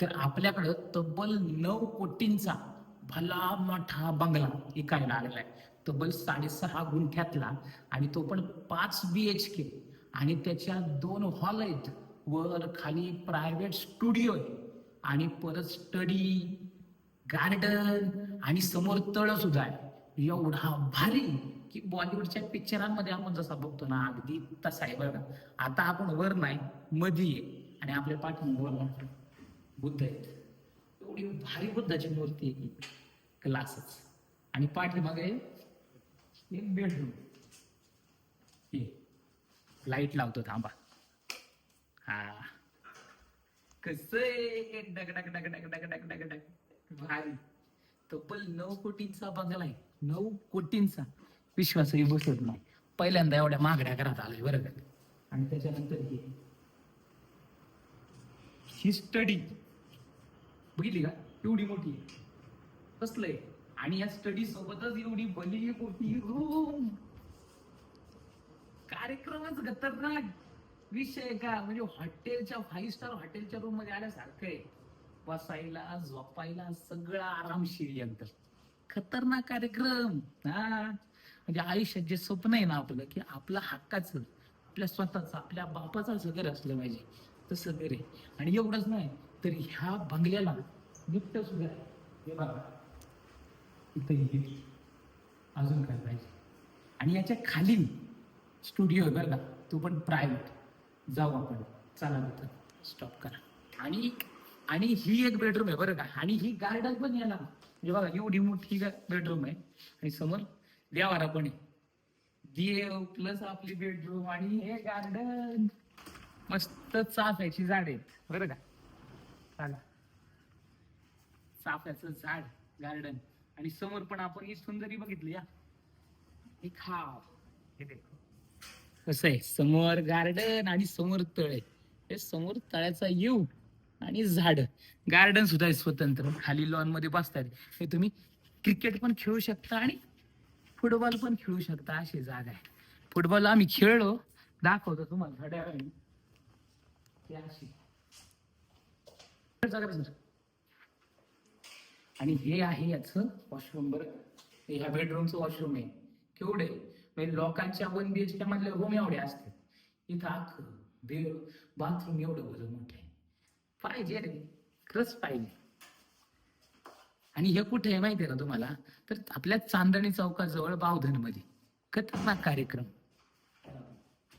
तर आपल्याकडं तब्बल नऊ कोटींचा भला मोठा बंगला इकायला आलेला आहे तब्बल साडेसहा गुंठ्यातला आणि तो पण पाच बी एच के आणि त्याच्या दोन हॉल आहेत. वर खाली प्रायव्हेट स्टुडिओ आहे. आणि परत स्टडी गार्डन आणि समोर तळ सुद्धा आहे. एवढा भारी की बॉलिवूडच्या पिक्चरांमध्ये आपण जसा बघतो ना अगदी तसा आहे बघा आता आपण वर नाही मध्ये आहे. आणि आपल्या पाठीमागे बुद्ध आहेत. एवढी भारी बुद्धाची मूर्ती आहे की क्लासच आणि पाठीमागे एक बेडरूम लाइट लावतो थांबा. हा. कस डग डग डग डग डग डग डग डग. भारी. तब्बल नऊ कोटींचा बंगला आहे. नऊ कोटींचा. विश्वासही बसत नाही. पहिल्यांदा एवढ्या महागड्या घरात आलाय बरं का. आणि त्याच्यानंतर ही. स्टडी बघितली का? एवढी मोठी आहे. कसलंय? आणि या स्टडी सोबतच एवढी भली मोठी रूम कार्यक्रमच खतरनाक. विषय का? म्हणजे हॉटेलच्या फाईव्ह स्टार हॉटेलच्या रूममध्ये आल्यासारखं आहे. बसायला झोपायला सगळं आरामशीर यंत्र. खतरनाक कार्यक्रम. हा? म्हणजे आयुष्यात जे स्वप्न आहे ना आपलं की आपलं हक्काचं आपल्या स्वतःचं आपल्या बापाचं असं घर असलं पाहिजे. तसं घर आहे आणि एवढंच नाही तर ह्या बंगल्याला गिफ्ट सुद्धा हे बघा. इथं अजून काय पाहिजे? आणि याच्या खाली स्टुडिओ आहे बरं का तो पण प्रायव्हेट जाऊ आपण. चला तिथं. स्टॉप करा. आणि आणि ही एक बेडरूम आहे बरं का. आणि ही गार्डन पण याला म्हणजे बघा एवढी मोठी बेडरूम आहे. आणि समोर देवारा पण आहे. देव प्लस आपली बेडरूम आणि हे गार्डन मस्त चाफ्याची झाड आहेत. बरं का? चला. चाफ्याचं झाड गार्डन आणि समोर पण आपण ही सुंदरी बघितली या एक हा कसं आहे? समोर गार्डन आणि समोर तळ. आहे हे समोर तळ्याचा येऊ आणि झाड. गार्डन सुद्धा आहे स्वतंत्र. खाली लॉनमध्ये बसतात हे तुम्ही क्रिकेट पण खेळू शकता आणि फुटबॉल पण खेळू शकता. अशी जागा आहे. फुटबॉल आम्ही खेळलो. दाखवतो तुम्हाला थोड्या वेळाने. अशी. आणि हे आहे याचं वॉशरूम बरं हे ह्या बेडरूमचं वॉशरूम आहे. केवढे? म्हणजे लोकांच्या वन बी एच के मधले रूम एवढे असते इथं अख्खं बेड बाथरूम एवढं भलं मोठं पाहिजे रे. खरंच पाहिजे. आणि हे कुठे आहे माहिती आहे ना तुम्हाला? तर आपल्या चांदणी चौकाजवळ बावधनमध्ये खतरनाक कार्यक्रम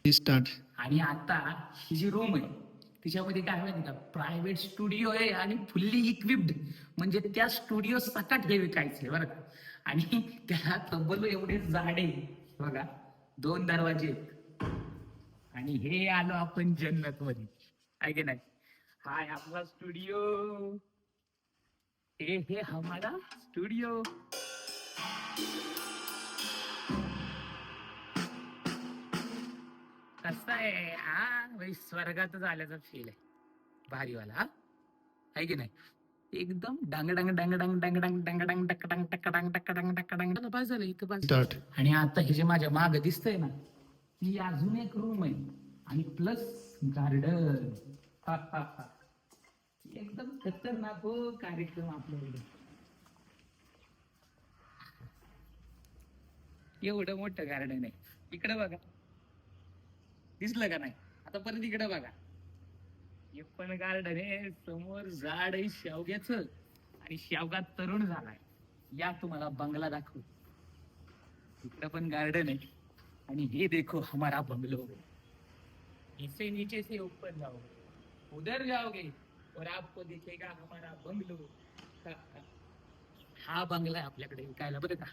स्टार्ट आणि आता ही जी रूम आहे तिच्यामध्ये काय माहिती का? प्रायव्हेट स्टुडिओ आहे आणि फुल्ली इक्विप्ड म्हणजे त्या स्टुडिओ सकट हे विकायचे बरं का? आणि त्याला तब्बल एवढे झाडे. बघा दोन दरवाजे आणि हे आलो आपण जन्नत मध्ये आहे की नाही? हाय आपला स्टुडिओ हे हे हमारा स्टुडिओ कसं आहे? हा स्वर्गातच आल्याचा फील आहे. भारीवाला हा? आहे की नाही? एकदम डांग डांग डांग डांग डांग डांग डांग डांग टक डांग टक डांग टक डांग टक डांग बस झालं इथं बस आणि आता हे जे माझ्या माग दिसतंय ना ही अजून एक रूम आहे. आणि प्लस गार्डन एकदम खतरनाक हो कार्यक्रम आपल्याकडे एवढं मोठं गार्डन आहे. इकडे बघा. दिसलं का नाही? आता परत इकडे बघा. हे पण गार्डन आहे समोर झाड आहे शेवग्याच. आणि शेवगा तरुण झालाय. या तुम्हाला बंगला दाखवू. इकडं पण गार्डन आहे. आणि हे देखो हमारा बंगलो इसे नीचे से ऊपर जाओ. उधर जाओगे और आपको दिखेगा हमारा बंगलो हा बंगला आहे आपल्याकडे विकायला बरं का?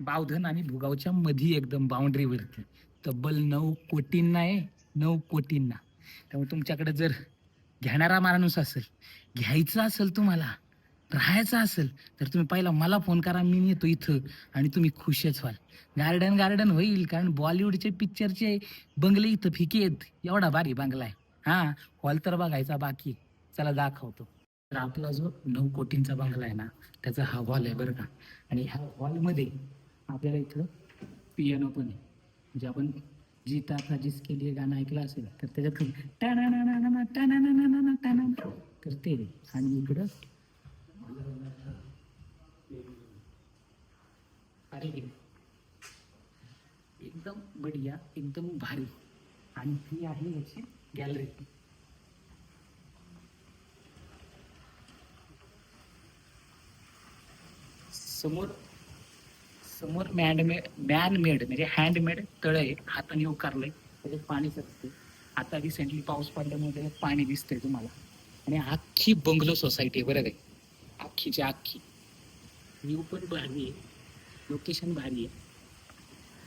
बावधन आणि भुगावच्या मध्ये एकदम बाउंड्रीवरती तब्बल नऊ कोटींना आहे नऊ कोटींना. त्यामुळे तुमच्याकडे जर घेणारा माणूस असेल घ्यायचं असेल तुम्हाला राहायचं असेल तर तुम्ही पहिला मला फोन करा मी येतो इथं आणि तुम्ही खुशच व्हाल. गार्डन गार्डन होईल कारण बॉलिवूडचे पिक्चरचे बंगले इथं फिके आहेत. एवढा भारी बंगला आहे. हा हॉल तर बघायचा बाकी. चला दाखवतो. तर आपला जो नऊ कोटींचा बंगला आहे ना त्याचा हा हॉल आहे बरं का. आणि ह्या हॉलमध्ये आपल्याला इथं पियानो पण आहे. म्हणजे आपण जीता जीस केली आहे गाणं ऐकलं असेल तर त्याच्यात टाना तर ते आणि इकडं अरे एकदम बढिया एकदम भारी. आणि ती आहे याची गॅलरी समोर समोर मॅनमेड मॅनमेड म्हणजे हँडमेड तळ आहे हाताने उकारलंय त्याच्यात पाणी सगते आता रिसेंटली पाऊस पडल्यामुळे त्याच्यात पाणी दिसतंय तुम्हाला. आणि अख्खी बंगलो सोसायटी आहे बरं काय अख्खीची अख्खी व्ह्यू पण भारी आहे. लोकेशन भारी आहे.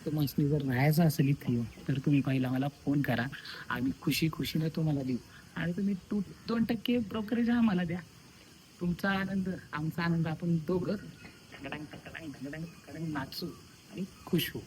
तर मस्ती जर राहायचं असेल इथे तर तुम्ही पहिला मला फोन करा. आम्ही खुशी खुशीनं तुम्हाला देऊ. आणि तुम्ही टू दोन टक्के ब्रोकरेज आम्हाला द्या. तुमचा आनंद आमचा आनंद आपण दोघं ढगडांग टकडांग ढगडांग टकडांग नाचू आणि खुश. होऊ